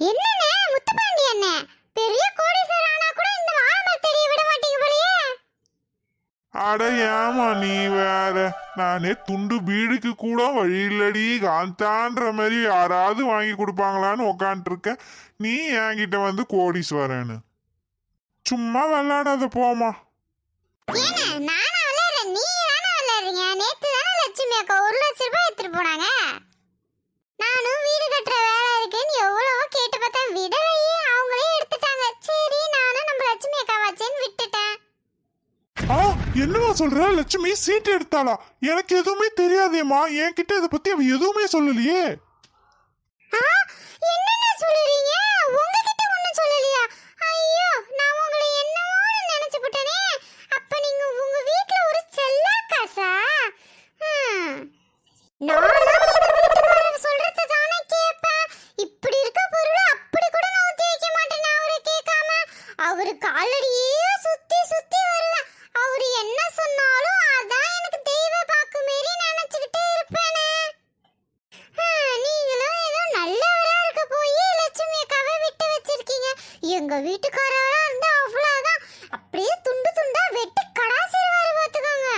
என்னண்ணே முத்துப்பாண்டி அண்ணே? பெரிய கோடீஸ்வரர் ஆனா கூட இந்த வாழைமரத்தடியை விட மாட்டீங்க போலயே. அட ஏமா நீ வேற. நானே துண்டு வீடுக்கு கூட வழி இல்லடி. காந்தான்ற மாதிரி யாராவது வாங்கி கொடுப்பாங்களான்னு உக்காந்துருக்கேன் நீ என்கிட்ட வந்து கோடீஸ்வரன்னு. சும்மா விளையாடாத போமா நானா விளையாடுறேன் நீங்க தானே விளையாடுறீங்க நேத்து தானே லட்சுமி அக்கா ஒரு லட்ச ரூபாய் எடுத்துட்டு போனாங்க நானும் வீடு கட்டுற வேலை இருக்குன்னு எவ்வளவோ கேட்டு பார்த்தேன் விடலையே அவங்களே எடுத்துட்டாங்க சரி நானும் நம்ம லட்சுமி அக்கா வச்சேன்னு விட்டுட்டேன் ஆ என்னவா சொல்ற? லட்சுமி சீட் எடுத்தாளா? எனக்கு எதுவுமே தெரியாதேம்மா. என்கிட்ட இதை பத்தி அவ எதுவுமே சொல்லலையே. என்ன என்னண்ணே சொல்லுறீங்க உங்ககிட்ட ஒண்ணும் சொல்லலையா ஐயோ நான் உங்களை என்னமோ நினைச்சு போட்டேனே அப்ப நீங்க உங்க வீட்ல ஒரு செல்லாக்காசா ஹம். நானும் எங்க வீட்டுக்காரர் சொல்றதை தானே கேட்பேன். இப்படி இருக்க பொருளை அப்படி கூட நான் ஊத்தி வைக்க மாட்டேனே அவரு கேட்காம. அவரு காலடியே சுத்தி சுத்தி வருவேன். அவரு என்ன சொன்னாலும் அதான் எனக்கு தெய்வ பாக்கு மாரி நினைச்சுக்கிட்டே இருப்பேனே ஆ, நீங்களும் ஏதோ நல்லவரா இருக்க போய் லட்சுமி அக்காவை விட்டு வச்சிருக்கீங்க எங்க வீட்டுக்காரரா இருந்தா அவ்வளவுதான் அப்படியே துண்டு துண்டா வெட்டி கடாசிடுவாரு பாத்துக்கோங்க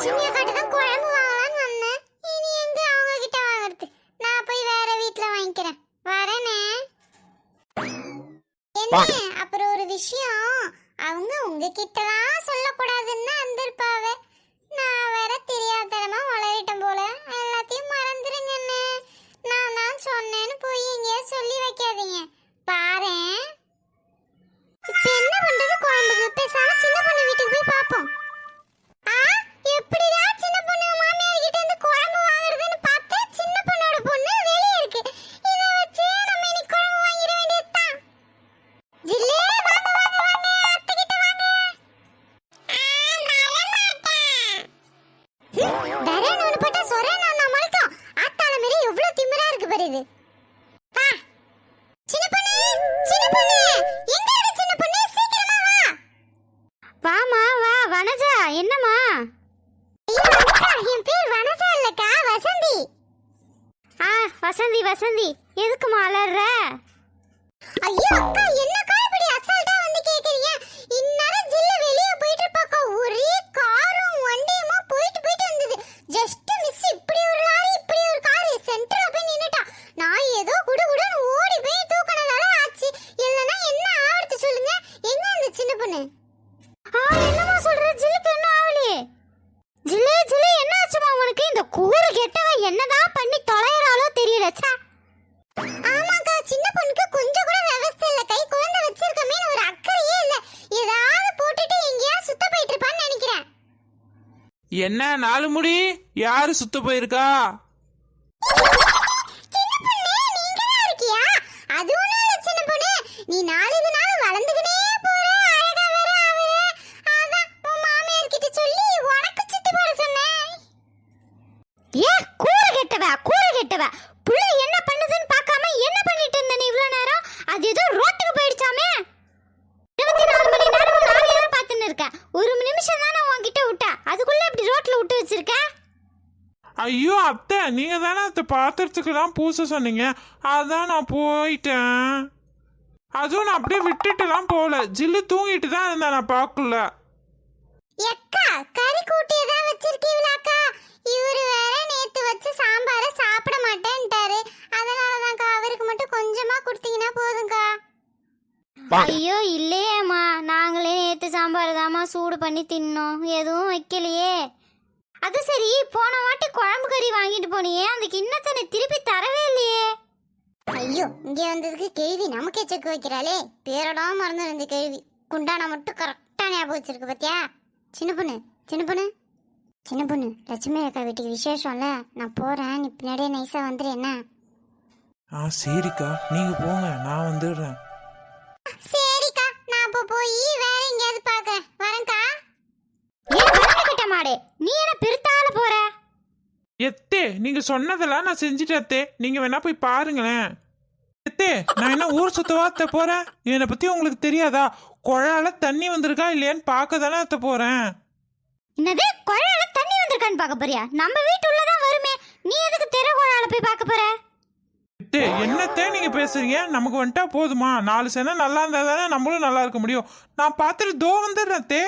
லட்சுமி அக்காட்ட தான் குழம்பு வாங்கலாம்னு வந்தேன். இனி எங்க அவங்க கிட்ட வாங்குறது? நான் போய் வேற வீட்ல வாங்கிக்கிறேன். வரேனே. என்ன? அப்புறம் ஒரு விஷயம். அவங்க உங்ககிட்ட ஆ என்னம்மா சொல்ற? ஜில்லுக்கு என்ன ஆவலையே ஜில்லு ஜில்லு என்ன ஆச்சுமா உனக்கு? இந்த கூறு கெட்டவ என்னதான் பண்ணி தொலைறாளோ தெரியல ச்சே. ஆமாக்கா சின்ன பொண்ணுக்கு கொஞ்சம் கூட விவசாய இல்ல. கை குழந்தை வச்சிருக்கமே ஒரு அக்கறையே இல்ல. ஏதாவது போட்டுட்டு எங்கேயா சுத்த போயிட்டு இருப்பான்னு நினைக்கிறேன். என்ன நாலு முடி? யாரு சுத்த போயிருக்கா? சின்ன பொண்ணு நீங்க தான் இருக்கியா? அது ஒண்ணும் இல்ல சின்ன பொண்ணு. நீ நாளுக்கு நாள் வளர்ந்துக்கிட்டே ஏ கூறு கெட்டவ? கூறு கெட்டவ. புள்ள என்ன பண்ணுதுன்னு பார்க்காம என்ன பண்ணிட்டு இருந்த நீ இவ்வளவு நேரம்? அது ஏதோ ரோட்டுக்கு போயிடுச்சாமே? இருபத்தி நாலு மணி நேரம் நானே தான் பார்த்துன்னு இருக்கேன் ஒரு நிமிஷம் தானே உன்கிட்ட விட்டேன் அதுக்குள்ள இப்படி ரோட்ல விட்டு வச்சிருக்க? ஐயோ அத்தை நீங்க தானே அத்தை பாத்திரத்துக்கெல்லாம் பூச சொன்னீங்க. அதான் நான் போயிட்டேன். அதுவும் நான் அப்படியே விட்டுட்டுலாம் போகல. ஜில்லு தூங்கிட்டு தான் இருந்தேன் நான் பார்க்கல. எக்கா கறி கூட்டி ஏதாவது வச்சிருக்கீங்களாக்கா? இவரு வேற நேத்து வச்ச சாம்பார சாப்பிட மாட்டேன்ட்டாரு. அதனாலதான்க்கா அவருக்கு மட்டும் கொஞ்சமா கொடுத்தீங்கன்னா போதும்க்கா. ஐயோ இல்லையேம்மா. நாங்களே நேத்து சாம்பார் தாம்மா சூடு பண்ணி தின்னோம். எதுவும் வைக்கலையே. அது சரி போன வாட்டி குழம்பு கறி வாங்கிட்டு போனியே. அந்த கிண்ணத்தை திருப்பி தரவே இல்லையே. ஐயோ இங்க வந்ததுக்கு கேள்வி நமக்கே செக் வைக்கிறாளே. பேரோடாம மறந்து இருந்த கேள்வி. குண்டானா மட்டும் கரெக்டா ஞாபகம் வச்சிருக்கு பாத்தியா? சின்ன பொண்ணு சின்ன பொண்ணு. சின்ன பொண்ணு லட்சுமி அக்கா வீட்டுக்கு விசேஷம்ல நான் போறேன் நீ பின்னாடியே நைஸா வந்துரு என்ன? ஆ சரிக்கா. நீங்க போங்க நான் வந்துடுறேன். சரிக்கா. நான் அப்போ போய் வேற எங்கேயாவது பாக்குறேன் வரேன்க்கா. வரக்கிட்ட மாடு? நீ என்ன பெருத்தால போற? எத்தே நீங்க சொன்னதெல்லாம் நான் செஞ்சுட்டேன் அத்தே. நீங்க வேணா போய் பாருங்களேன். எத்தே நான் என்ன ஊர் சுத்தவா அத்தை போறேன்? என்னை பத்தி உங்களுக்கு தெரியாதா? குழால தண்ணி வந்திருக்கா இல்லையான்னு பார்க்க தானே அத்தை போறேன். என்னது? குழால தண்ணி வந்திருக்கான்னு பார்க்க போறியா? நம்ம வீட்டு உள்ளதான் வருமே. நீ எதுக்கு தெரு குழால போய் பார்க்க போற? எத்தே என்னத்தே நீங்க பேசுறீங்க? நமக்கு வந்துட்டா போதுமா? நாலு சேனை நல்லா இருந்தா தானே நம்மளும் நல்லா இருக்க முடியும். நான் பார்த்துட்டு தோ வந்துடுறேன் அத்தே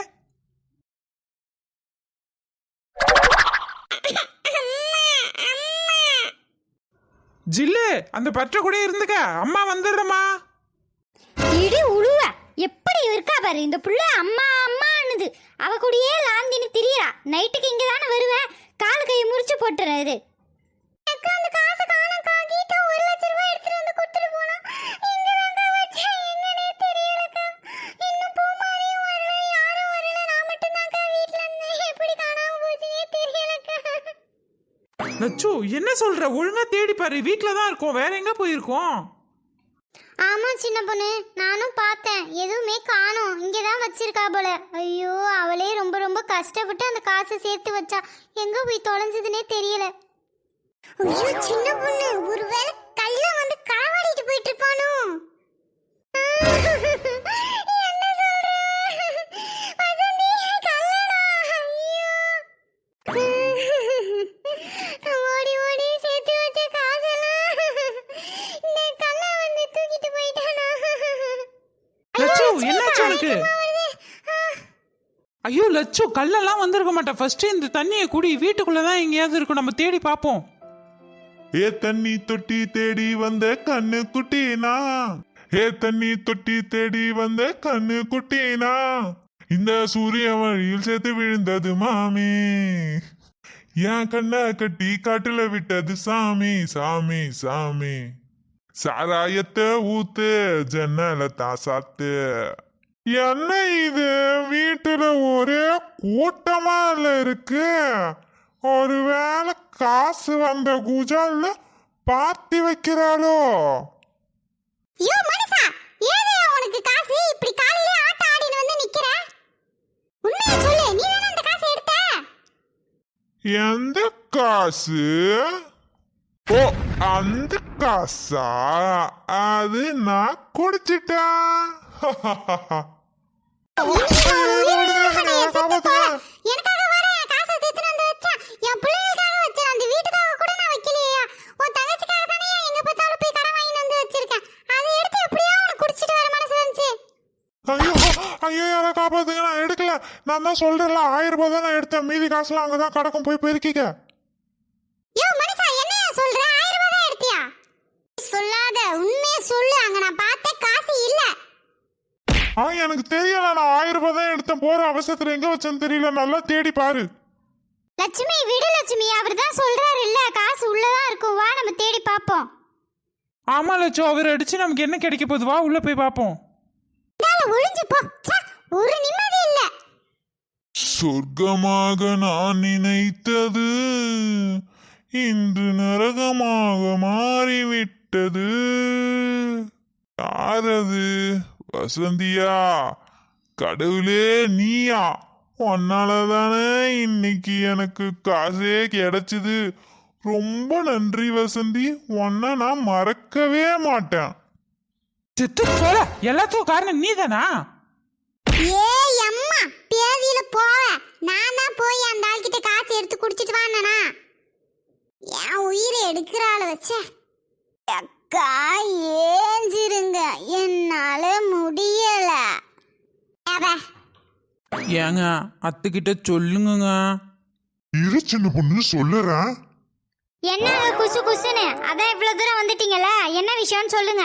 ஜில்லு அந்த பற்ற கூட இருந்துக்க. அம்மா வந்துடுறமா இடி உழுவ. எப்படி இருக்கா பாரு இந்த புள்ள அம்மா. அம்மான்னுது அவ கூடயே லாந்தின்னு திரியறா. நைட்டுக்கு இங்க தானே வருவேன் கால் கையை முறிச்சு போட்டுறாரு அக்கா ஒரு லட்ச ரூபாய் வந்து கொடுத்துட்டு யாரும் மட்டும்தான்க்கா என்ன சொல்ற? ஒழுங்கா தேடி பாரு. வீட்டில தான் இருக்கோம். வேற எங்க போயிருக்கோம்? ஆமா சின்ன பொண்ணு. நானும் பார்த்தேன். எதுவுமே காணோம். இங்கே தான் வச்சிருக்கா போல. ஐயோ அவளே ரொம்ப ரொம்ப கஷ்டப்பட்டு அந்த காசை சேர்த்து வச்சா. எங்க போய் தொலைஞ்சதுன்னே தெரியல. ஐயோ சின்ன பொண்ணு. ஒருவேளை கல்ல வந்து களவாடிட்டு போயிட்டு இருப்பானோ என்ன சொல்ற வசந்தி கள்ளடா ஐயோ ஓடி ஓடி சேர்த்து வச்ச காசெல்லாம் இந்த கள்ள வந்து தூக்கிட்டு போயிட்டானா லட்சு என்னாச்சு உனக்கு ஐயோ லட்சம் கல்லெல்லாம் வந்திருக்க மாட்டேன். ஃபர்ஸ்ட் இந்த தண்ணியை குடி வீட்டுக்குள்ள தான் எங்கேயாவது இருக்கும். நம்ம தேடி பார்ப்போம். ஏ தண்ணி தொட்டி தேடி வந்த கண்ணு குட்டினா ஏ தண்ணி தொட்டி தேடி வந்த கண்ணு குட்டினா இந்த சூரிய வழியில் சேர்த்து விழுந்தது மாமி. என் கண்ணை கட்டி காட்டுல விட்டது சாமி சாமி சாமி. சாராயத்தை ஊத்து ஜன்னல தாசாத்து என்ன இது? வீட்டுல ஒரே கூட்டமா இல்ல இருக்கு. ஒருவேளை காசு வந்த குஜால்ல பார்ட்டி வைக்கிறாளோ? யோ மனுஷா ஏதே உனக்கு காசு? இப்படி காலையில ஆட்ட ஆடின்னு வந்து நிக்கிற? உண்மையை சொல்லு நீ தானே அந்த காசை எடுத்த? எந்த காசு? ஓ அந்த காசா? அது நான் குடிச்சிட்டேன். காசை தீர்த்துட்டு வந்து என் வச்சேன் அந்த நான் போய் வந்து அதை எடுத்து குடிச்சிட்டு வர ஐயோ யாரை காப்பாத்துங்க? நான் எடுக்கல. நான் தான் சொல்றேன்ல ஆயிரம் ரூபாய் தான் நான் எடுத்தேன். மீதி காசுலாம் அங்கதான் கிடக்கும். போய் பெருக்கிக்க. யோ மனுஷா என்னையா சொல்ற? ஆயிரம் ரூபாய் தான் எடுத்தியா? சொல்லாத உண்மையை சொல்லு. அங்க நான் பார்த்த காசு இல்ல. ஆ எனக்கு தெரியல நான் ஆயிரம் ரூபாய் தான் எடுத்தேன். போற அவசரத்துல எங்க வச்சேன்னு தெரியல. நல்லா தேடி பாரு. லட்சுமி விடு லட்சுமி. அவர் தான் சொல்றாரு இல்ல காசு உள்ளதான் இருக்கும். வா நம்ம தேடி பாப்போம் ஆமா லட்சு அவர் அடிச்சு நமக்கு என்ன கிடைக்க போகுது? வா உள்ள போய் பார்ப்போம். ஒளிஞ்சு போ. ஒரு நிம்மதி இல்ல. சொர்க்கமாக நான் நினைத்தது இன்று நரகமாக மாறிவிட்டது. யாரது வசந்தியா கடவுளே நீயா? உன்னாலதானே இன்னைக்கு எனக்கு காசே கிடைச்சது. ரொம்ப நன்றி வசந்தி. உன்னை நான் மறக்கவே மாட்டேன். செத்து போல எல்லாத்துக்கும் காரணம் நீதானா? ஏய் அம்மா பேதியில போவ. நான் தான் போய் அந்த ஆள்கிட்ட காசு எடுத்து குடிச்சிட்டு வானா என் உயிரை எடுக்கிறாள வச்ச. அக்கா ஏஞ்சிருங்க. என்னால முடியல. ஏங்க அத்துக்கிட்ட சொல்லுங்கங்க. இரு சின்ன பொண்ணு சொல்லுறேன் என்ன குசு குசுன்னு? அதான் இவ்வளவு தூரம் வந்துட்டீங்கல்ல? என்ன விஷயம்னு சொல்லுங்க.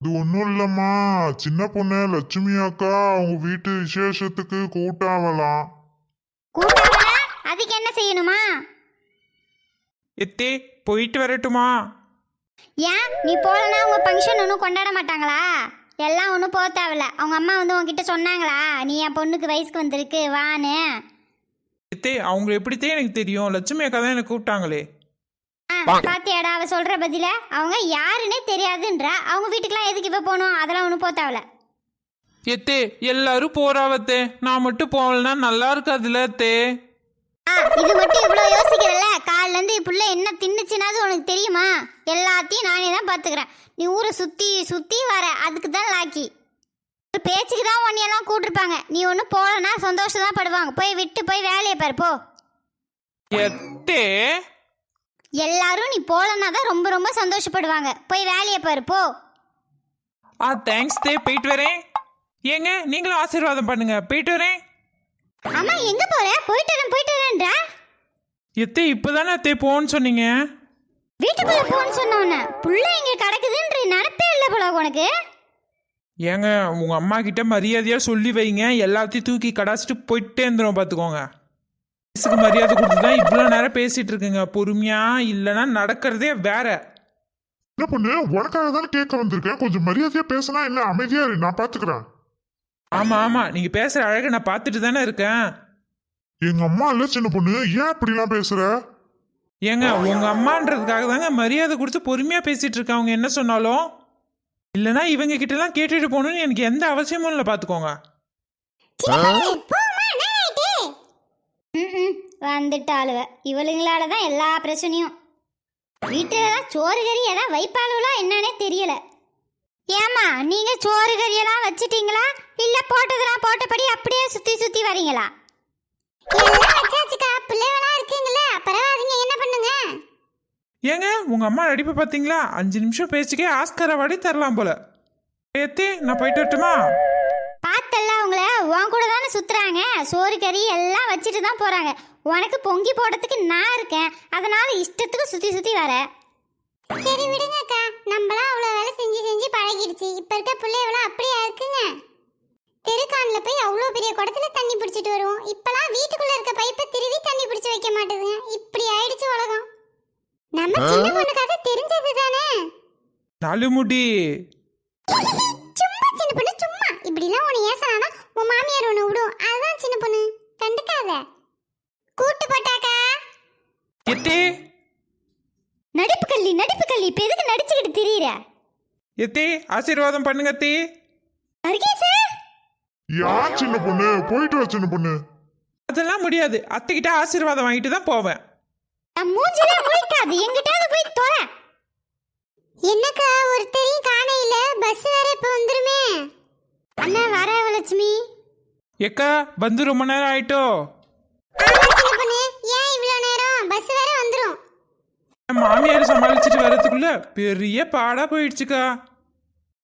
இது ஒன்றும் இல்லைம்மா. சின்ன பொண்ணு லட்சுமி அக்கா அவங்க வீட்டு விசேஷத்துக்கு கூட்டாவலாம். கூட்டாளா அதுக்கு என்ன செய்யணுமா? எத்தே போயிட்டு வரட்டுமா? ஏன்? நீ போலனா உங்க ஃபங்க்ஷன் ஒன்றும் கொண்டாட மாட்டாங்களா? எல்லாம் ஒன்றும் போக தேவையில்ல. அவங்க அம்மா வந்து உன்கிட்ட சொன்னாங்களா? நீ என் பொண்ணுக்கு வயசுக்கு வந்திருக்கு வான்னு. எத்தே அவங்க எப்படித்தே எனக்கு தெரியும். லட்சுமி அக்கா தான் எனக்கு கூப்பிட்டாங்களே. ஆ பாத்தியாடா அவ சொல்ற பதில? அவங்க யாருன்னே தெரியாதுன்றா. அவங்க வீட்டுக்குலாம் எதுக்கு இப்ப போகணும்? அதெல்லாம் ஒன்றும் போக தேவையில்ல. எத்தே எல்லாரும் போறாவத்தே நான் மட்டும் போகலன்னா நல்லா இருக்காதுல்ல ஆ இது மட்டும் இவ்வளோ யோசிக்கிறல்ல? காலில இருந்து புள்ள என்ன தின்னுச்சுனாது உனக்கு தெரியுமா? எல்லாத்தையும் நானே தான் பார்த்துக்கிறேன் நீ ஊரை சுற்றி சுற்றி வர. அதுக்கு தான் லாக்கி ஒரு பேச்சுக்கு தான் உன்னையெல்லாம் கூட்டிருப்பாங்க. நீ ஒன்றும் போகலன்னா சந்தோஷம் தான் படுவாங்க. போய் விட்டு போய் வேலையை பாரு போ. எல்லாரும் நீ போலன்னா தான் ரொம்ப ரொம்ப சந்தோஷப்படுவாங்க. போய் வேலையை பாரு போ. ஆ தேங்க்ஸ் தே போயிட்டு வரேன். ஏங்க நீங்களும் ஆசீர்வாதம் பண்ணுங்க. போயிட்டு வரேன். அம்மா எங்க போற? போயிட்டு வரேன் எத்தே இப்போதானே அத்தே போன்னு சொன்னீங்க? வீட்டுக்குள்ள போன்னு சொன்னவன. புள்ள இங்க கிடக்குதுன்ற நினப்பே இல்லை போல உனக்கு. ஏங்க உங்க அம்மா கிட்ட மரியாதையா சொல்லி வைங்க. எல்லாத்தையும் தூக்கி கடாச்சிட்டு போயிட்டே இருந்துரும் பார்த்துக்கோங்க வயசுக்கு மரியாதை கொடுத்து தான் இவ்வளோ நேரம் பேசிட்டு இருக்குங்க. பொறுமையா இல்லைன்னா நடக்கிறதே வேற. என்ன பண்ணு? உனக்காக தானே கேட்க வந்திருக்கேன். கொஞ்சம் மரியாதையா பேசினா இல்ல அமைதியா இரு. நான் பாத்துக்கிறேன். ஆமா ஆமா. நீங்க பேசுற அழகை நான் பார்த்துட்டு தானே இருக்கேன். எங்க அம்மா இல்ல சின்ன பொண்ணு. ஏன் இப்படிலாம் பேசுற? ஏங்க உங்க அம்மான்றதுக்காக தாங்க மரியாதை கொடுத்து பொறுமையா பேசிட்டு இருக்கேன். அவங்க என்ன சொன்னாலும்? இல்லைன்னா இவங்க கிட்ட எல்லாம் கேட்டுட்டு போகணும்னு எனக்கு எந்த அவசியமும் இல்லை ம் வந்துட்டாளுவ இவளுங்களால தான் எல்லா பிரச்சனையும். வீட்டில் தான் சோறு கறி எல்லாம் வைப்பாளுவலா என்னன்னே தெரியல. ஏமா நீங்க சோறு கறியெல்லாம் வச்சிட்டீங்களா? இல்ல போட்டதெல்லாம் போட்டபடி அப்படியே சுத்தி சுத்தி வரீங்களா? ஏங்க உங்க அம்மா நடிப்பை பார்த்தீங்களா அஞ்சு நிமிஷம் பேச்சுக்கே ஆஸ்கர் அவார்டே தரலாம் போல. ஏத்தி நான் போயிட்டு வரட்டுமா? பார்த்தல்ல அவங்கள உன் கூட தானே சுத்துறாங்க. சோறு கறி எல்லாம் வச்சுட்டு தான் போறாங்க. உனக்கு பொங்கி போடுறதுக்கு நான் இருக்கேன். அதனால இஷ்டத்துக்கு சுத்தி சுத்தி வர. சரி விடுங்கக்கா. நம்மளாம் அவ்வளோ வேலை செஞ்சு செஞ்சு பழகிடுச்சு. இப்போ இருக்க பிள்ளைகளும் அப்படியா இருக்குங்க? தெருக்கான்ல போய் அவ்வளோ பெரிய குடத்துல தண்ணி பிடிச்சிட்டு வருவோம். இப்பெல்லாம் வீட்டுக்குள்ள இருக்க பைப்பை திருவி தண்ணி பிடிச்சி வைக்க மாட்டேதுங்க இப்படி ஆயிடுச்சு உலகம் நம்ம சின்ன பொண்ணுக்காக தெரிஞ்சது தானே நலுமுடி சும்மா சின்ன பொண்ணு சும்மா. இப்படிலாம் உன்னை ஏசனானா உன் மாமியார் உன்னை விடும். அதுதான் சின்ன பொண்ணு. கண்டுக்காத. கூட்டு போட்டாக்கா. எத்தே. நடிப்பு கள்ளி நடிப்பு கள்ளி. இப்ப எதுக்கு நடிச்சுக்கிட்டு திரியிற? எத்தே ஆசீர்வாதம் பண்ணுங்க அத்தே அருகேசு யார் சின்ன பொண்ணு? போயிட்டு வா சின்ன பொண்ணு. அதெல்லாம் முடியாது. அத்தைக்கிட்ட ஆசீர்வாதம் வாங்கிட்டு தான் போவேன். என் மூஞ்சிலே முழிக்காது எங்கிட்டாவது போய் தொலை என்னக்கா ஒருத்தரையும் காண இல்ல பஸ் வேற இப்ப வந்துருமே. அண்ணா வர லட்சுமி எக்கா வந்து ரொம்ப நேரம் ஆயிட்டோ? ஏன் இவ்வளோ நேரம்? பஸ் வேற வந்துரும். மாமியார் சமாளிச்சுட்டு வர்றதுக்குள்ள பெரிய பாடா போயிடுச்சுக்கா.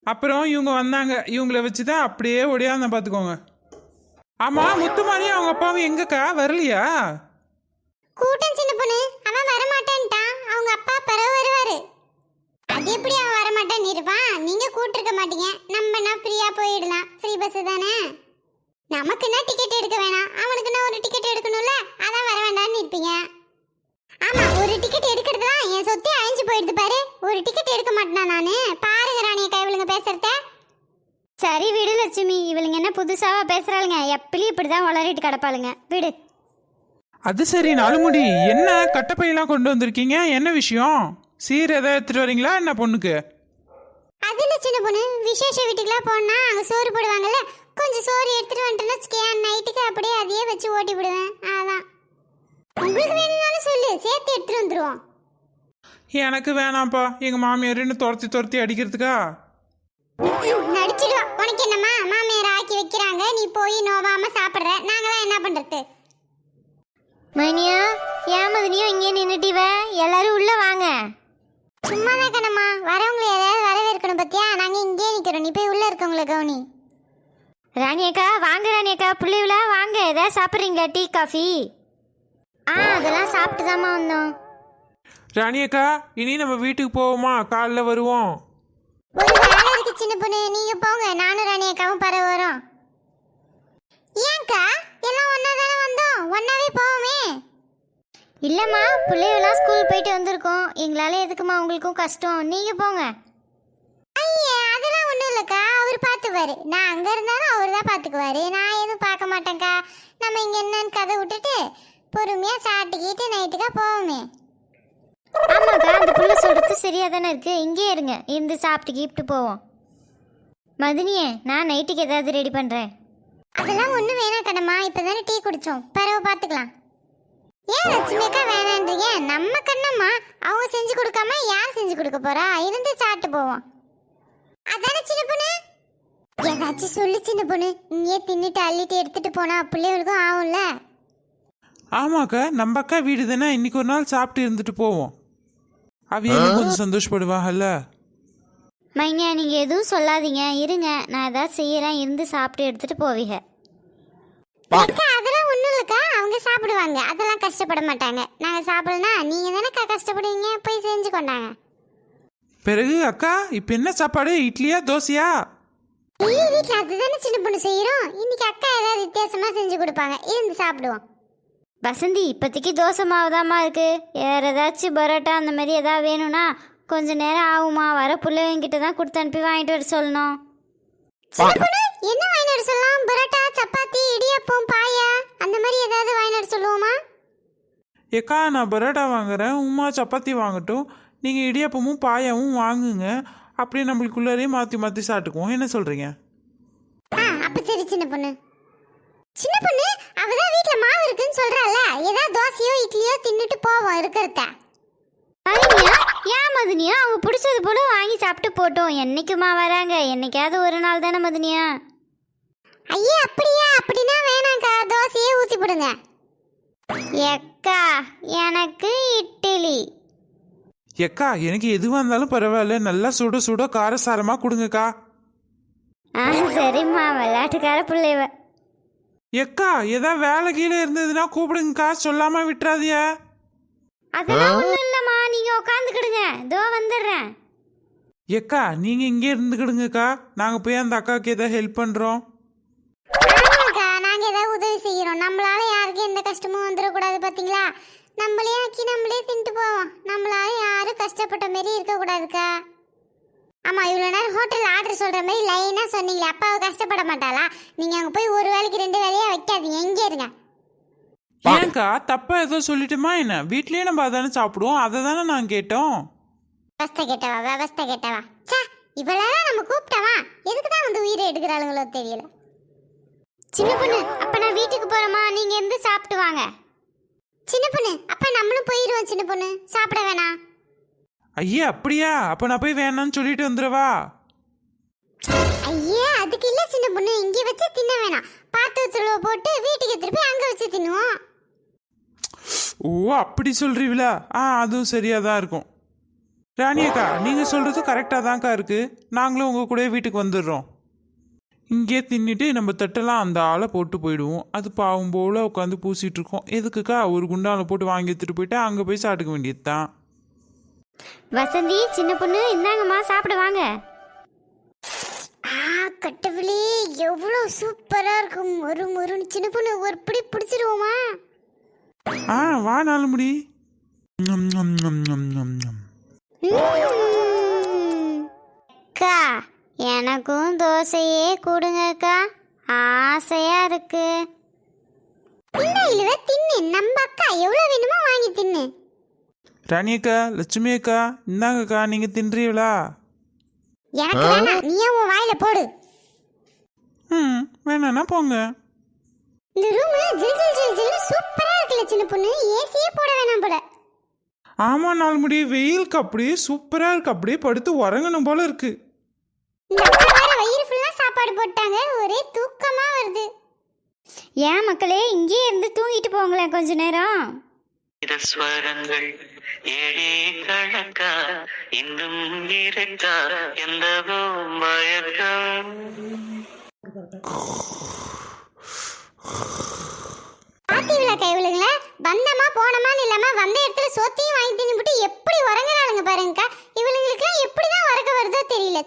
அப்புறம் இவங்க வந்தாங்க. இவங்கள வச்சு தான் அப்படியே ஒடியாந்தேன் பார்த்துக்கோங்க ஆமா முத்துமாரி அவங்க அப்பாவும் எங்கக்கா? வரலையா? கூட்டம் சின்ன பொண்ணு. அவன் வரமாட்டேன்ட்டான் அவங்க அப்பா பிறகு வருவாரு. அது எப்படி அவன் வரமாட்டேன்னு இருப்பான் நீங்க கூட்டிருக்க மாட்டீங்க. நம்மனா ஃப்ரீயா போயிடலாம். ஃப்ரீ பஸ் தானே? நமக்குன்னா டிக்கெட் எடுக்க வேணாம். அவனுக்குன்னா ஒரு டிக்கெட் எடுக்கணும்ல? அதான் வர வேண்டாம்னு இருப்பீங்க. ஆமா ஒரு டிக்கெட் எடுக்கிறது தான். என் சொத்தே அழிஞ்சு போயிடுது பாரு. ஒரு டிக்கெட் எடுக்க மாட்டேனா நானு? பாருங்க ராணிய கைவிழுங்க பேசுறத. சரி விடு லட்சுமி. இவளுங்க என்ன புதுசாவா பேசுறாளுங்க. இப்படி இப்படிதான் வளரிட்டு கிடப்பாளுங்க. விடு. அது சரி நாலுமுடி. என்ன கட்டப்பையெல்லாம் கொண்டு வந்திருக்கீங்க? என்ன விஷயம்? சீர் எதாவது எடுத்துட்டு வரீங்களா? என்ன பொண்ணுக்கு? அது இல்ல சின்ன பொண்ணு. விசேஷ வீட்டுக்குலாம் போனா அங்க சோறு போடுவாங்கல்ல? கொஞ்சம் சோறு எடுத்துட்டு வந்துட்டேன்னு வச்சுக்கேன் நைட்டுக்கு அப்படியே அதையே வச்சு ஓட்டி விடுவேன். அதான். உங்களுக்கு வேணும்னாலும் சொல்லு. சேர்த்து எடுத்துட்டு வந்துருவோம். எனக்கு வேணாம்ப்பா. எங்க மாமியார் என்ன துரத்தி துரத்தி அடிக்கிறதுக்கா? நடிச்சிடுவா. உனக்கு என்னம்மா? மாமியார் ஆக்கி வைக்கிறாங்க. நீ போய் நோவாம சாப்பிடுற. நாங்களாம் என்ன பண்றது? மணியா ஏன் மதினியும் இங்கே நின்னுட்டிவ எல்லாரும் உள்ள வாங்க. சும்மா தான் கண்ணம்மா வரவங்களை ஏதாவது வரவேற்கணும் பத்தியா? நாங்க இங்கே நிக்கிறோம். நீ போய் உள்ள இருக்கவங்கள கவனி. ராணியக்கா வாங்க ராணியக்கா. பிள்ளைகளா வாங்க. ஏதாவது சாப்பிட்றீங்களா? Tea coffee? ஆ அதெல்லாம் சாப்பிட்டு தாம்மா வந்தோம். ராணியக்கா இனி நம்ம வீட்டுக்கு போவோமா? காலைல வருவோம். ஒரு வேலை இருக்கு சின்ன பொண்ணு. நீங்க போங்க. நானும் ராணி அக்காவும் பரவ வரோம் ஏன்க்கா எல்லாம் ஒன்றா தானே வந்தோம்? ஒன்றாவே போவோமே. இல்லைம்மா பிள்ளைகளாம் ஸ்கூல் போயிட்டு வந்திருக்கோம். எங்களால் எதுக்குமா உங்களுக்கும் கஷ்டம்? நீங்கள் போங்க. ஐயே அதெல்லாம் ஒன்றும் இல்லைக்கா. அவர் பார்த்துக்குவாரு நான் அங்கே இருந்தாலும் அவர் தான் பார்த்துக்குவாரு நான் எதுவும் பார்க்க மாட்டேன்க்கா. நம்ம இங்கே என்னன்னு கதை விட்டுட்டு பொறுமையாக சாப்பிட்டுக்கிட்டு நைட்டுக்கா போவோமே. ஆமாக்கா அந்த புள்ள சொல்கிறது சரியாக தானே இருக்குது இங்கே இருங்க. இருந்து சாப்பிட்டு கீப்பிட்டு போவோம். மதினியே நான் நைட்டுக்கு ஏதாவது ரெடி பண்ணுறேன் அதெல்லாம் ஒண்ணும் வேணாம் கண்ணம்மா. இப்பதானே டீ குடிச்சோம். பரவ பார்த்துக்கலாம். ஏன் லட்சுமி அக்கா வேணான்றீங்க? நம்ம கண்ணம்மா அவங்க செஞ்சு கொடுக்காம யார் செஞ்சு கொடுக்க போறா? இருந்து சாப்பிட்டு போவோம். அதானே சின்ன பொண்ணு? ஏதாச்சும் சொல்லு சின்ன பொண்ணு. இங்கே தின்னுட்டு அள்ளிட்டு எடுத்துட்டு போனா பிள்ளைகளுக்கும் ஆகும்ல? ஆமாக்கா நம்ம அக்கா வீடு தானே. இன்னைக்கு ஒரு நாள் சாப்பிட்டு இருந்துட்டு போவோம். அவ கொஞ்சம் சந்தோஷப்படுவாங்கல்ல மைனியா நீங்கள் எதுவும் சொல்லாதீங்க. இருங்க நான் ஏதாவது செய்கிறேன் இருந்து சாப்பிட்டு எடுத்துகிட்டு போவீங்க. அதெல்லாம் ஒண்ணும் இல்லக்கா. அவங்க சாப்பிடுவாங்க. அதெல்லாம் கஷ்டப்பட மாட்டாங்க. நாங்க சாப்பிடலனா நீங்க தானேக்கா கஷ்டப்படுவீங்க? போய் செஞ்சு கொண்டாங்க. பிறகு அக்கா இப்போ என்ன சாப்பாடு? இட்லியா தோசையா? ஐயோ வீட்டுல அதுதானே சின்ன பொண்ணு செய்யறோம் இன்னைக்கு அக்கா ஏதாவது வித்தியாசமா செஞ்சு கொடுப்பாங்க. இருந்து சாப்பிடுவோம். வசந்தி இப்போதைக்கு தோசை மாவு தாம்மா இருக்கு. வேற ஏதாச்சும் பரோட்டா அந்த மாதிரி ஏதாவது வேணும்னா கொஞ்ச நேரம் ஆகுமா? வர பிள்ளைங்கிட்ட தான் கொடுத்து அனுப்பி வாங்கிட்டு வர சொல்லணும். என்ன வாங்கிட்டு வர சொல்லலாம்? பரோட்டா சப்பாத்தி இடியாப்பம் பாயா அந்த மாதிரி ஏதாவது வாங்கிட்டு வர சொல்லுவோமா? ஏக்கா நான் பரோட்டா வாங்குறேன். உமா சப்பாத்தி வாங்கட்டும். நீங்கள் இடியாப்பமும் பாயாவும் வாங்குங்க. அப்படியே நம்மளுக்குள்ளாரே மாற்றி மாற்றி சாப்பிட்டுக்குவோம். என்ன சொல்கிறீங்க ஆ அப்ப சரி சின்ன பொண்ணு. சின்ன பொண்ணு அவதான் வீட்ல மாவு இருக்குன்னு சொல்றால ஏதாவது தோசையோ இட்லியோ தின்னுட்டு போவோம் இருக்கிறத. மதுனியா ஏன் மதுனியா? அவங்க பிடிச்சது போல வாங்கி சாப்பிட்டு போட்டோம். என்னைக்குமா வராங்க? என்னைக்காவது ஒரு நாள் தானே மதுனியா? ஐயே அப்படியா? அப்படின்னா வேணாம்க்கா. தோசையே ஊத்தி போடுங்க எக்கா எனக்கு இட்லி. ஏக்கா எனக்கு எதுவாக இருந்தாலும் பரவாயில்ல. நல்லா சுட சுட காரசாரமாக கொடுங்கக்கா. ஆ சரிம்மா. விளையாட்டுக்கார பிள்ளைவ. ஏக்கா ஏதாவது வேலை கீழே இருந்ததுன்னா கூப்பிடுங்கக்கா. சொல்லாமல் விட்டுறாதிய அதெல்லாம் ஒன்றும் இல்லைம்மா. நீங்கள் உட்காந்துக்கிடுங்க இதோ வந்துடுறேன். ஏக்கா நீங்கள் இங்கே இருந்துக்கிடுங்கக்கா. நாங்கள் போய் அந்த அக்காவுக்கு ஏதாவது ஹெல்ப் பண்ணுறோம் ஆமாக்கா நாங்க ஏதாவது உதவி செய்யறோம். நம்மளால யாருக்கும் எந்த கஷ்டமும் வந்துடக்கூடாது பாத்தீங்களா? நம்மளே ஆக்கி நம்மளே தின்ட்டு போவோம். நம்மளால யாரும் கஷ்டப்பட்ட மாரி இருக்கக்கூடாதுக்கா. ஆமா இவ்வளோ நேரம் ஹோட்டல் ஆர்டர் சொல்ற மாதிரி லைனா சொன்னீங்களே அப்பாவை கஷ்டப்பட மாட்டாளா? நீங்க அங்க போய் ஒரு வேலைக்கு ரெண்டு வேலையா வைக்காதீங்க. இங்கே இருங்க. ஏன்க்கா தப்பா ஏதோ சொல்லிட்டுமா என்ன? வீட்லயே நம்ம அதானே சாப்பிடுவோம் அதை தானே நான் கேட்டோம். விவஸ்தை கேட்டவா விவஸ்தை கேட்டவா? சே இவளெல்லாம் நம்ம கூப்பிட்டவா எதுக்கு தான் வந்து உயிரை எடுக்கிறாளுங்களோ தெரியல. சின்ன பொண்ணு அப்போ நான் வீட்டுக்கு போகிறேம்மா நீங்கள் இருந்து சாப்பிட்டு வாங்க. சின்ன பொண்ணு அப்ப நம்மளும் போயிடுவோம் சின்ன பொண்ணு. சாப்பிட வேணாம். ஐயா அப்படியா? அப்போ நான் போய் வேணாம்னு சொல்லிட்டு வந்துடவா ஐயா அதுக்கு இல்ல சின்ன பொண்ணு. இங்க வச்சு தின்ன வேணாம். பாத்திரத்துல போட்டு வீட்டுக்கு திருப்பி அங்க வச்சு தின்னுவோம். ஓ அப்படி சொல்றீங்களா? ஆ அதுவும் சரியா தான் இருக்கும். ராணி அக்கா நீங்க சொல்றது கரெக்டா தான்க்கா இருக்கு. நாங்களும் உங்க கூட வீட்டுக்கு வந்துடுறோம். இங்கே தின்னுட்டு நம்ம தட்டெல்லாம் அந்த ஆளை போட்டு போயிடுவோம். அது பாவம் போல உட்காந்து பூசிட்டு இருக்கோம். எதுக்குக்கா ஒரு குண்டால போட்டு வாங்கி எடுத்துட்டு போயிட்டு அங்கே போய் சாப்பிட்டுக்க வேண்டியது தான் வசந்தி சின்ன பொண்ணு இந்தாங்கம்மா சாப்பிட வாங்க. ஆ கட்டவிலே எவ்வளவு சூப்பரா இருக்கும். ஒரு ஒரு சின்ன பொண்ணு ஒரு பிடி பிடிச்சிருவோமா? ஆ வா நாலு முடி. அக்கா எனக்கும் தோசையே கொடுங்கக்கா. ஆசையா இருக்கு. இந்த இழுவ? தின்னு. நம்ம அக்கா எவ்வளவு வேணுமோ வாங்கி தின்னு. ராணி அக்கா லட்சுமி அக்கா இந்தாங்கக்கா நீங்க தின்றீங்களா எனக்கு வேணாம். நீயே உன் வாயில போடு. ம் வேணாண்ணா போங்க. இந்த ரூம் ஜில் ஜில் ஜில் ஜில் சூப்பரா இருக்குல்ல சின்ன பொண்ணு. ஏசியே போட வேணாம் போல. ஆமா நாலு முடி வெயிலுக்கு அப்படியே சூப்பரா இருக்கு. அப்படியே படுத்து உறங்கணும் போல இருக்கு. இந்த வேற வயிறு ஃபுல்லா சாப்பாடு போட்டாங்க. ஒரே தூக்கமா வருது. ஏன் மக்களே இங்கேயே இருந்து தூங்கிட்டு போங்களேன் கொஞ்ச நேரம். ஸ்வரங்கள் ஏழே கணக்கா இன்னும் இருக்கா எந்தவோ மயக்கம். பாத்தீங்களா கைவிழுங்கள வந்தமா போனமா இல்லாம வந்த இடத்துல சொத்தையும் வாங்கி தின்னுபிட்டு எப்படி உறங்குறாளுங்க பாருங்கக்கா. இவளுங்களுக்குலாம் எப்படிதான் உறக்க வருதோ தெரியல.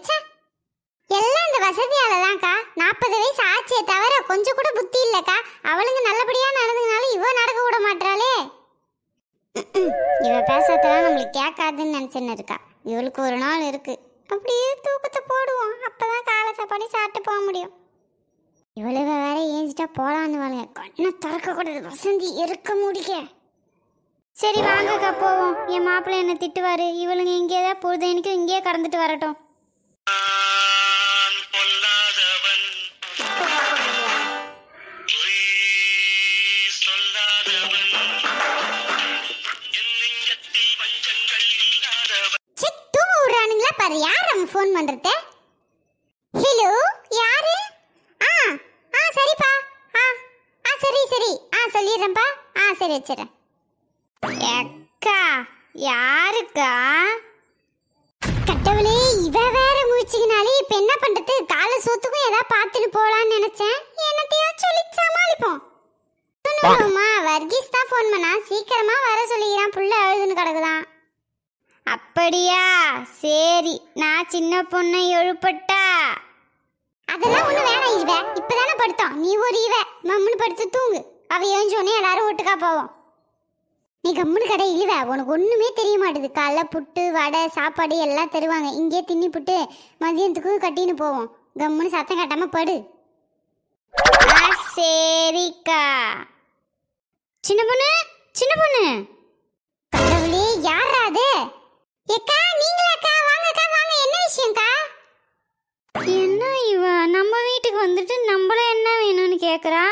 எல்லாம் இந்த வசதியால தான்க்கா நாற்பது வயசு ஆச்சே தவிர கொஞ்சம் கூட புத்தி இல்லக்கா. அவளுங்க நல்லபடியா நடந்துனாலும் இவ நடக்க விட மாட்டாளே இவ பேசுறதெல்லாம் நம்மளுக்கு கேட்காதுன்னு நினைச்சுன்னு இருக்கா. இவளுக்கு ஒரு நாள் இருக்கு. அப்படியே தூக்கத்தை போடுவோம். அப்பதான் காலை சாப்பாடு சாப்பிட்டு போக முடியும். இவ்வளவு வேற ஏஞ்சிட்டா போலான்னு வாழுங்க கண்ணை திறக்க கூடாது வசந்தி இருக்க முடிக்க. சரி வாங்கக்கா போவோம். என் மாப்பிள்ளை என்ன திட்டுவாரு. இவளுங்க இங்கே தான் பொழுதேனிக்கும் இங்கேயே கடந்துட்டு வரட்டும். யார் நம்ம ஃபோன் பண்றது? ஹலோ யாரு ஆ ஆ சரிப்பா ஆ ஆ சரி சரி அக்கா யாருக்கா? கட்டவளே இவ வேற முடிச்சிக்கினாலே இப்ப என்ன பண்றது? கால சோத்துக்கும் ஏதாவது பார்த்துட்டு போலான்னு நினைச்சேன். என்னத்தையோ சொல்லி சமாளிப்போம். சொன்னோமா வர்கீஸ் தான் ஃபோன் பண்ணா. சீக்கிரமா வர சொல்லிக்கிறான். புள்ள அழுதுன்னு கிடக்குதான். அப்படியா? சரி நான் சின்ன பொண்ணை எழுப்பட்டா. அதெல்லாம் ஒண்ணு வேணாம் இவ. இப்பதானே படுத்தோம். நீ ஒரு இவ. மம்முன்னு படுத்து தூங்கு. அவ ஏஞ்சோடனே எல்லாரும் ஒட்டுக்கா போவோம். நீ கம்முன்னு கடை இழுவ. உனக்கு ஒன்றுமே தெரிய மாட்டுது. காலைல புட்டு வடை சாப்பாடு எல்லாம் தருவாங்க. இங்கே தின்னி புட்டு மதியத்துக்கும் கட்டின்னு போவோம். கம்முன்னு சத்தம் கட்டாமல் படு. ஆ சரிக்கா. சின்ன பொண்ணு சின்ன பொண்ணு. கடவுளே யாரா அது? ஏக்கா நீங்களாக்கா? வாங்கக்கா வாங்க. என்ன விஷயம்க்கா? என்ன இவ? நம்ம வீட்டுக்கு வந்துட்டு நம்மள என்ன வேணும்னு கேட்குறா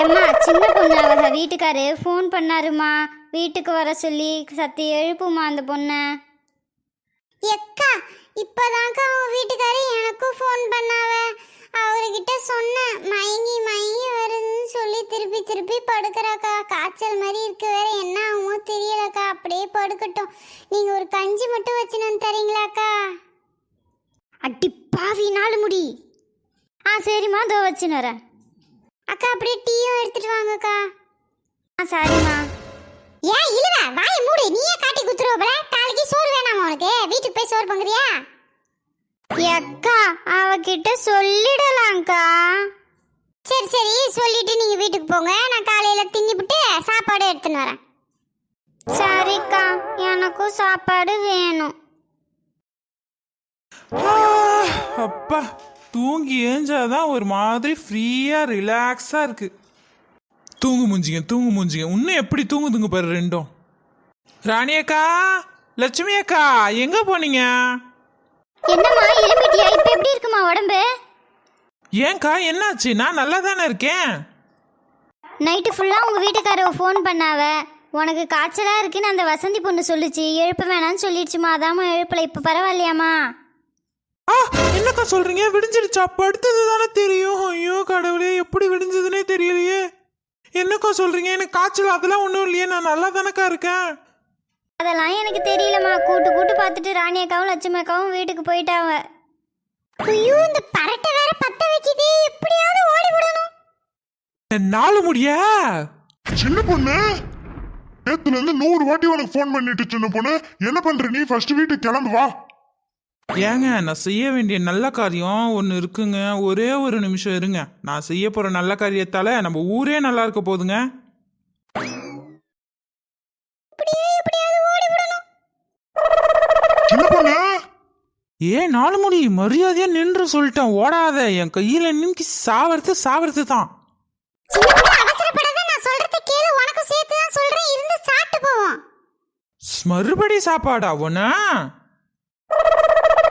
ஏம்மா சின்ன பொண்ணு அவ வீட்டுக்காரு ஃபோன் பண்ணாருமா வீட்டுக்கு வர சொல்லி சத்தி எழுப்புமா அந்த பொண்ணை? எக்கா இப்பதான்க்கா அவங்க வீட்டுக்காரு எனக்கும் ஃபோன் பண்ணாவ. அவர்கிட்ட சொன்னேன் மயங்கி மயங்கி வருதுன்னு சொல்லி திருப்பி திருப்பி படுக்கிறக்கா. காய்ச்சல் மாதிரி இருக்கு வேற என்ன ஆகுமோ தெரியலக்கா. அப்படியே படுக்கட்டும். நீங்க ஒரு கஞ்சி மட்டும் வச்சுன்னு வந்து தரீங்களாக்கா? அடி பாவி நாலு முடி. ஆ சரிம்மா இதோ வச்சுன்னு வரேன். அக்கா அப்படியே டீயும் எடுத்துட்டு வாங்கக்கா. ஆ சரிம்மா. ஏன் இழுவ வாயை மூடு. நீயே காட்டி குத்துருவ போல. நாளைக்கு சோறு வேணாமா உனக்கு? வீட்டுக்கு போய் சோறு பங்குறியா? அக்கா அவகிட்ட சொல்லிடலாம்க்கா. சரி சரி சொல்லிட்டு நீங்க வீட்டுக்கு போங்க. நான் காலையில தின்னிவிட்டு சாப்பாடு எடுத்துன்னு வரேன். சரிக்கா எனக்கும் சாப்பாடு வேணும். அப்பா. தூங்கி ஏஞ்சாதான் ஒரு மாதிரி ஃப்ரீயா ரிலாக்ஸா இருக்கு. தூங்கு மூஞ்சிங்க தூங்கு மூஞ்சிங்க. இன்னும் எப்படி தூங்குதுங்க பாரு ரெண்டும். ராணி அக்கா லட்சுமி அக்கா எங்க போனீங்க? என்னம்மா எலும்பிட்டியா? இப்ப எப்படி இருக்குமா உடம்பு? ஏன்க்கா என்னாச்சு? நான் நல்லா தானே இருக்கேன். நைட்டு ஃபுல்லாக உங்கள் வீட்டுக்காரவ ஃபோன் பண்ணாவ. உனக்கு காய்ச்சலாக இருக்குன்னு அந்த வசந்தி பொண்ணு சொல்லுச்சு. எழுப்ப வேணாம்னு சொல்லிடுச்சுமா. அதாம்மா எழுப்பல. இப்போ பரவாயில்லையாம்மா? ஆ என்னக்கா சொல்றீங்க? விடிஞ்சிடுச்சா? படுத்தது தானே தெரியும். ஐயோ கடவுளே எப்படி விடிஞ்சதுனே தெரியலையே. என்னக்கா சொல்றீங்க? எனக்கு காய்ச்சல் அதெல்லாம் ஒன்றும் இல்லையே. நான் நல்லா தானக்கா இருக்கேன். அதெல்லாம் எனக்கு தெரியலம்மா. கூட்டு கூட்டு பார்த்துட்டு ராணி அக்காவும் லட்சுமி அக்காவும் வீட்டுக்கு போயிட்டாவ ஐயோ இந்த பரட்டை வேற பத்த வைக்குது. எப்படியாவது ஓடி விடணும். நாலு முடியா? சின்ன பொண்ணு நேத்துல இருந்து நூறு வாட்டி உனக்கு ஃபோன் பண்ணிட்டு சின்ன பொண்ணு. என்ன பண்ற நீ? ஃபர்ஸ்ட் வீட்டுக்கு கிளம்பு வா. ஏங்க நான் செய்ய வேண்டிய நல்ல காரியம் ஒன்று இருக்குங்க. ஒரே ஒரு நிமிஷம் இருங்க. நான் செய்ய போற நல்ல காரியத்தால நம்ம ஊரே நல்லா இருக்க போதுங்க. ஏ நாலு முடி மரியாதையா நின்று சொல்லிட்டேன். ஓடாத. என் கையில நின்று சாவறது சாவறது தான். சின்ன பொண்ணு அவசரப்படாத நான் சொல்றத கேளு. உனக்கும் சேர்த்து தான் சொல்றேன். இருந்து சாப்பிட்டு போவோம். மறுபடி சாப்பாடா ஒன்னா